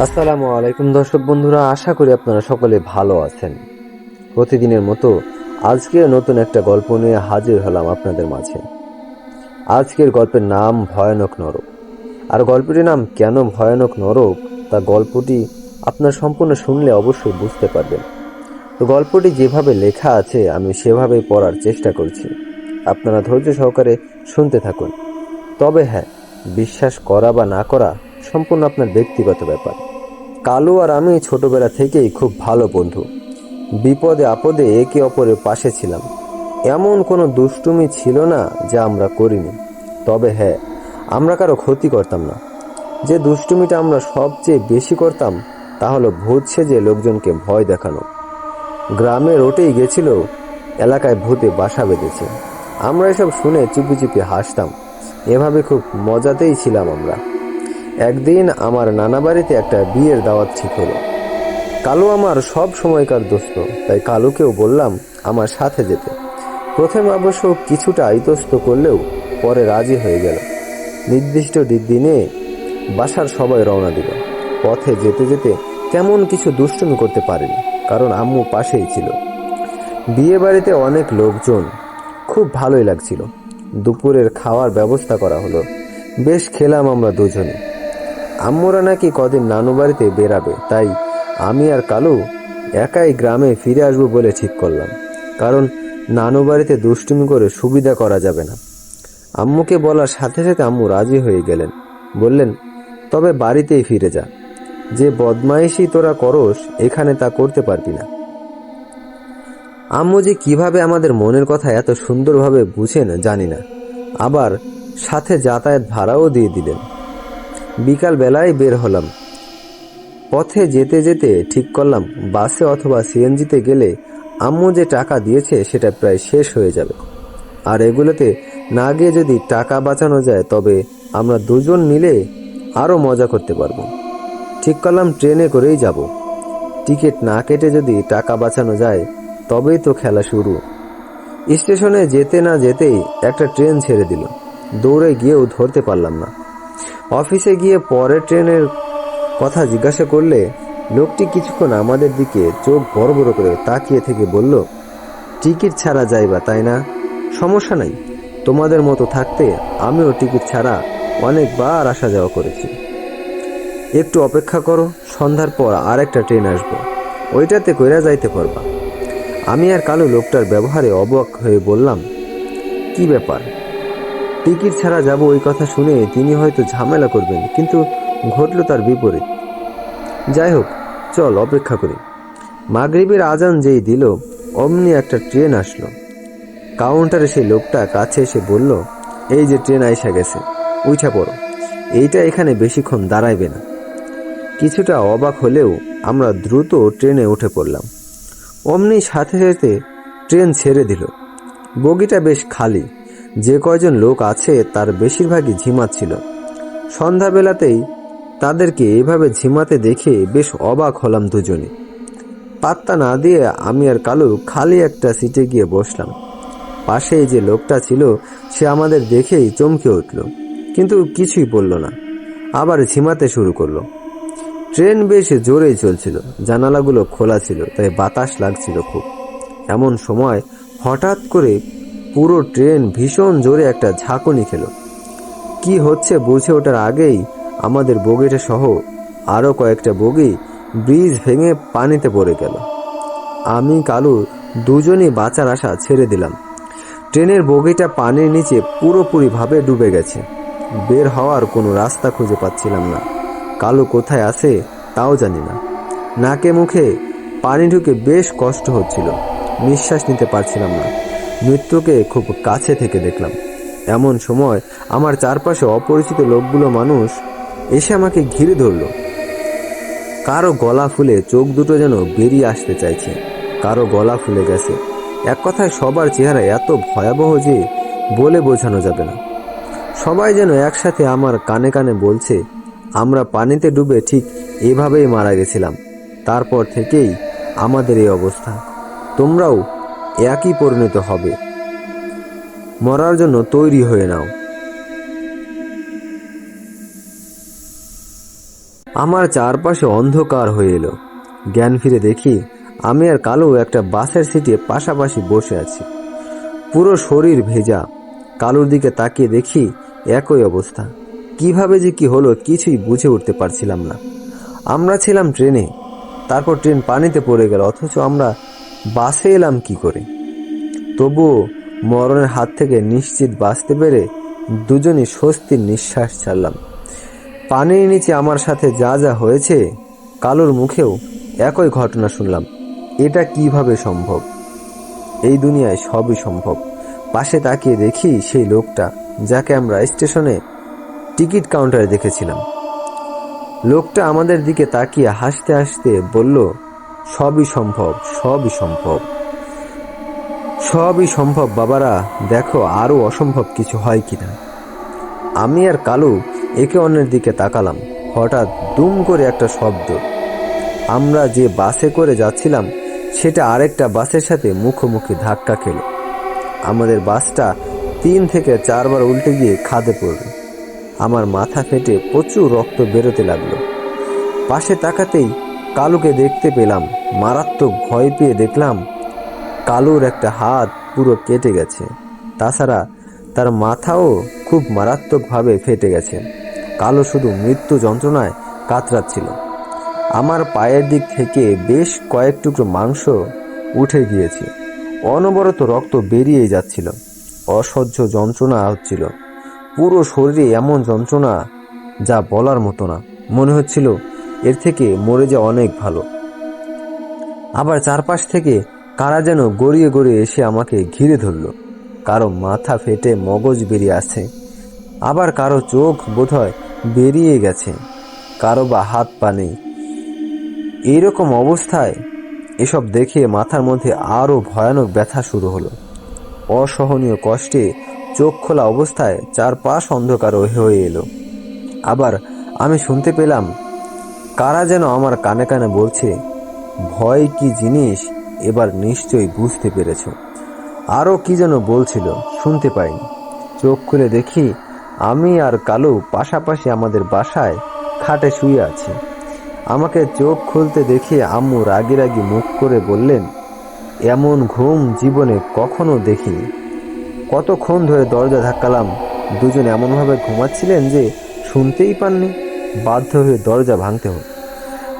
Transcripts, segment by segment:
আসসালামু আলাইকুম দর্শক বন্ধুরা, আশা করি আপনারা সকলে ভালো আছেন। প্রতিদিনের মতো আজকেও নতুন একটা গল্প নিয়ে হাজির হলাম আপনাদের মাঝে। আজকের গল্পের নাম ভয়ানক নরক। আর গল্পটির নাম কেন ভয়ানক নরক, তা গল্পটি আপনার সম্পূর্ণ শুনলে অবশ্যই বুঝতে পারবেন। তো গল্পটি যেভাবে লেখা আছে, আমি সেভাবেই পড়ার চেষ্টা করছি। আপনারা ধৈর্য সহকারে শুনতে থাকুন। তবে হ্যাঁ বিশ্বাস করা বা না করা সম্পূর্ণ আপনার ব্যক্তিগত ব্যাপার। কালু আর আমি ছোটবেলা থেকেই খুব ভালো বন্ধু। বিপদে আপদে একে অপরের পাশে ছিলাম। এমন কোনো দুষ্টুমি ছিল না যা আমরা করিনি। তবে হ্যাঁ আমরা কারও ক্ষতি করতাম না। যে দুষ্টুমিটা আমরা সবচেয়ে বেশি করতাম, তা হলো ভূত সেজে লোকজনকে ভয় দেখানো। গ্রামে রোটেই গেছিল, এলাকায় ভূতে বাসা বেঁধেছে। আমরা এসব শুনে চুপি চুপি হাসতাম। এভাবে খুব মজাতেই ছিলাম আমরা। একদিন আমার নানা বাড়িতে একটা বিয়ের দাওয়াত ঠিক হলো। কালু আমার সব সময়কার দোস্ত, তাই কালুকেও বললাম আমার সাথে যেতে। প্রথম অবশ্য কিছুটা ইতস্ত করলেও পরে রাজি হয়ে গেল। নির্দিষ্ট দিনে বাসার সবাই রওনা দিল। পথে যেতে যেতে তেমন কিছু দুষ্টুমি করতে পারেনি, কারণ আম্মু পাশেই ছিল। বিয়ে বাড়িতে অনেক লোকজন, খুব ভালোই লাগছিল। দুপুরের খাওয়ার ব্যবস্থা করা হলো। বেশ খেলাম আমরা দুজনে। আম্মুরা নাকি কদিন নানু বাড়িতে বেরাবে, তাই আমি আর কালু একাই গ্রামে ফিরে আসব বলে ঠিক করলাম। কারণ নানু বাড়িতে দুষ্টুমি করে সুবিধা করা যাবে না। আম্মুকে বলার সাথে সাথে আম্মু রাজি হয়ে গেলেন। বললেন, তবে বাড়িতেই ফিরে যা। যে বদমাইশি তোরা করস, এখানে তা করতে পারবি না। আম্মু যে কীভাবে আমাদের মনের কথা এত সুন্দরভাবে বুঝেন জানি না। আবার সাথে যাতায়াত ভাড়াও দিয়ে দিলেন। বিকাল বেলায় বের হলাম। পথে যেতে যেতে ঠিক করলাম, বাসে অথবা সিএনজিতে গেলে আম্মু যে টাকা দিয়েছে সেটা প্রায় শেষ হয়ে যাবে। আর এগুলোতে না গিয়ে যদি টাকা বাঁচানো যায়, তবে আমরা দুজন মিলে আরও মজা করতে পারব। ঠিক করলাম, ট্রেনে করেই যাব। টিকিট না কেটে যদি টাকা বাঁচানো যায়, তবেই তো খেলা শুরু। স্টেশনে যেতে না যেতেই একটা ট্রেন ছেড়ে দিল। দৌড়ে গিয়েও ধরতে পারলাম না। অফিসে গিয়ে পরের ট্রেনের কথা জিজ্ঞাসা করলে লোকটি কিছুক্ষণ আমাদের দিকে চোখ বড় বড় করে তাকিয়ে থেকে বলল, টিকিট ছাড়া যাইবা, তাই না? সমস্যা নাই। তোমাদের মতো থাকতে আমিও টিকিট ছাড়া অনেকবার আসা যাওয়া করেছি। একটু অপেক্ষা করো, সন্ধ্যার পর আরেকটা ট্রেন আসব। ওইটাতে কইরা যাইতে পারবা। আমি আর কালো লোকটার ব্যবহারে অবাক হয়ে বললাম, কি ব্যাপার? টিকিট ছাড়া যাব ওই কথা শুনে তিনি হয়তো ঝামেলা করবেন, কিন্তু ঘটল তার বিপরীত। যাই হোক, চল, অপেক্ষা করি। মাগরিবের আজান যেই দিল, অমনি একটা ট্রেন আসলো। কাউন্টারে সেই লোকটা কাছে এসে বলল, এই যে ট্রেন আইসা গেছে উঠা পড়ো। এইটা এখানে বেশিক্ষণ দাঁড়াইবে না। কিছুটা অবাক হলেও আমরা দ্রুত ট্রেনে উঠে পড়লাম। অমনি সাথে সাথে ট্রেন ছেড়ে দিল। বগিটা বেশ খালি। যে কয়জন লোক আছে, তার বেশিরভাগই ঝিমাচ্ছিল সন্ধ্যাবেলাতেই তাদেরকে এভাবে ঝিমাতে দেখে বেশ অবাক হলাম দুজনে। পাত্তা না দিয়ে আমি আর কালু খালি একটা সিটে গিয়ে বসলাম। পাশেই যে লোকটা ছিল, সে আমাদের দেখেই চমকে উঠল, কিন্তু কিছুই বলল না। আবার ঝিমাতে শুরু করল। ট্রেন বেশ জোরেই চলছিল, জানালাগুলো খোলা ছিল, তাই বাতাস লাগছিল খুব। এমন সময় হঠাৎ করে পুরো ট্রেন ভীষণ জোরে একটা ঝাঁকুনি খেল। কি হচ্ছে বুঝে ওঠার আগেই আমাদের বগিটা সহ আরও কয়েকটা বগি ব্রিজ ভেঙে পানিতে পড়ে গেল। আমি, কালু দুজনই বাঁচার আশা ছেড়ে দিলাম। ট্রেনের বগিটা পানির নিচে পুরোপুরিভাবে ডুবে গেছে। বের হওয়ার কোনো রাস্তা খুঁজে পাচ্ছিলাম না। কালো কোথায় আছে তাও জানি না। নাকে মুখে পানি ঢুকে বেশ কষ্ট হচ্ছিল। নিঃশ্বাস নিতে পারছিলাম না। মৃত্যুকে খুব কাছে থেকে দেখলাম। এমন সময় আমার চারপাশে অপরিচিত লোকগুলো মানুষ এসে আমাকে ঘিরে ধরলো। কারও গলা ফুলে চোখ দুটো যেন বেরিয়ে আসতে চাইছে। কারও গলা ফুলে গেছে। এক কথায় সবার চেহারা এত ভয়াবহ যে বলে বোঝানো যাবে না। সবাই যেন একসাথে আমার কানে কানে বলছে, আমরা পানিতে ডুবে ঠিক এভাবেই মারা গেছিলাম। তারপর থেকেই আমাদের এই অবস্থা। তোমরাও একই পরিণত হবে। মরার জন্য তৈরি হয়ে নাও। আমার চারপাশে অন্ধকার হয়ে এলো। জ্ঞান ফিরে দেখি, আমি আর কালো একটা বাসের সিটে পাশাপাশি বসে আছি। পুরো শরীর ভেজা। কালোর দিকে তাকিয়ে দেখি, একই অবস্থা। কীভাবে যে কি হলো কিছুই বুঝে উঠতে পারছিলাম না। আমরা ছিলাম ট্রেনে। তারপর ট্রেন পানিতে পড়ে গেল, অথচ আমরা বাসে এলাম কি করে? তবুও মরণের হাত থেকে নিশ্চিত বাঁচতে পেরে দুজনই স্বস্তির নিঃশ্বাস ছাড়লাম। পানির নিচে আমার সাথে যা যা হয়েছে, কালোর মুখেও একই ঘটনা শুনলাম। এটা কীভাবে সম্ভব? এই দুনিয়ায় সবই সম্ভব। পাশে তাকিয়ে দেখি সেই লোকটা, যাকে আমরা স্টেশনে টিকিট কাউন্টারে দেখেছিলাম। লোকটা আমাদের দিকে তাকিয়ে হাসতে হাসতে বলল সবই সম্ভব সবই সম্ভব। সবই সম্ভব, বাবারা, দেখো আরও অসম্ভব কিছু হয় কিনা। আমি আর কালু একে অন্যের দিকে তাকালাম, হঠাৎ দুম করে একটা শব্দ। আমরা যে বাসে করে যাচ্ছিলাম, সেটা আরেকটা বাসের সাথে মুখোমুখি ধাক্কা খেল। আমাদের বাসটা তিন থেকে চারবার উল্টে গিয়ে খাদে পড়ল। আমার মাথা ফেটে প্রচুর রক্ত বেরোতে লাগল। পাশে তাকাতেই কালুকে দেখতে পেলাম, মারাত্মক ভয় পেয়ে দেখলাম কালুর একটা হাত পুরো কেটে গেছে। তাছাড়া তার মাথাও খুব মারাত্মকভাবে ফেটে গেছে। কালো শুধু মৃত্যু যন্ত্রণায় কাতরাচ্ছিল। আমার পায়ের দিক থেকে বেশ কয়েক টুকরো মাংস উঠে গিয়েছে। অনবরত রক্ত বেরিয়ে যাচ্ছিল। অসহ্য যন্ত্রণা হচ্ছিল। পুরো শরীরে এমন যন্ত্রণা যা বলার মতো না। মনে হচ্ছিল এর থেকে মরে যাওয়া অনেক ভালো। আবার চারপাশ থেকে কারা যেন গড়িয়ে গড়িয়ে এসে আমাকে ঘিরে ধরল। কারও মাথা ফেটে মগজ বেরিয়ে আছে আবার কারও চোখ বোধহয় বেরিয়ে গেছে। কারও বা হাত পা নেই। এইরকম অবস্থায় এসব দেখে মাথার মধ্যে আরও ভয়ানক ব্যথা শুরু হলো। অসহনীয় কষ্টে চোখ খোলা অবস্থায় চারপাশ অন্ধকার হয়ে এলো। আবার আমি শুনতে পেলাম কারা যেন আমার কানে কানে বলছে, ভয় কি জিনিস? এবার নিশ্চয়ই বুঝতে পেরেছ। আরও কি যেন বলছিল, শুনতে পাইনি। চোখ খুলে দেখি, আমি আর কালু পাশাপাশি আমাদের বাসায় খাটে শুয়ে আছি। আমাকে চোখ খুলতে দেখে আম্মু রাগি রাগি মুখ করে বললেন, এমন ঘুম জীবনে কখনো দেখিনি। কতক্ষণ ধরে দরজা ধাক্কালাম, দুজন এমনভাবে ঘুমাচ্ছিলেন যে শুনতেই পাননি। বাধ্য হয়ে দরজা ভাঙতে হল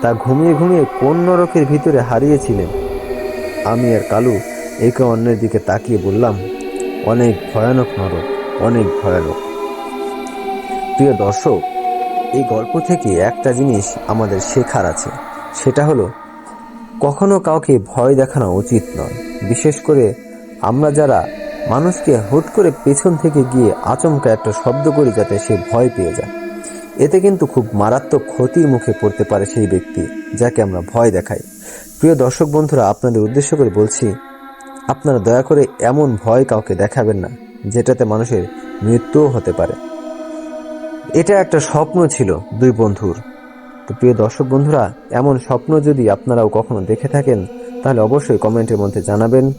তা ঘুমিয়ে ঘুমিয়ে কোন নরকের ভিতরে হারিয়েছিলেন? আমি আর কালু একে অন্যের দিকে তাকিয়ে বললাম, অনেক ভয়ানক নরক, অনেক ভয়ানক। প্রিয় দর্শক, এই গল্প থেকে একটা জিনিস আমাদের শেখার আছে। সেটা হলো, কখনো কাউকে ভয় দেখানো উচিত নয়। বিশেষ করে আমরা যারা মানুষকে হুট করে পেছন থেকে গিয়ে আচমকা একটা শব্দ করি যাতে সে ভয় পেয়ে যায়। এতে কিন্তু খুব মারাত্মক ক্ষতির মুখে পড়তে পারে সেই ব্যক্তি, যাকে আমরা ভয় দেখাই। প্রিয় দর্শক বন্ধুরা, আপনাদের উদ্দেশ্য করে বলছি, আপনারা দয়া করে এমন ভয় কাউকে দেখাবেন না, যেটাতে মানুষের মৃত্যুও হতে পারে। এটা একটা স্বপ্ন ছিল দুই বন্ধুর। তো প্রিয় দর্শক বন্ধুরা, এমন স্বপ্ন যদি আপনারাও কখনো দেখে থাকেন, তাহলে অবশ্যই কমেন্টের মধ্যে জানাবেন।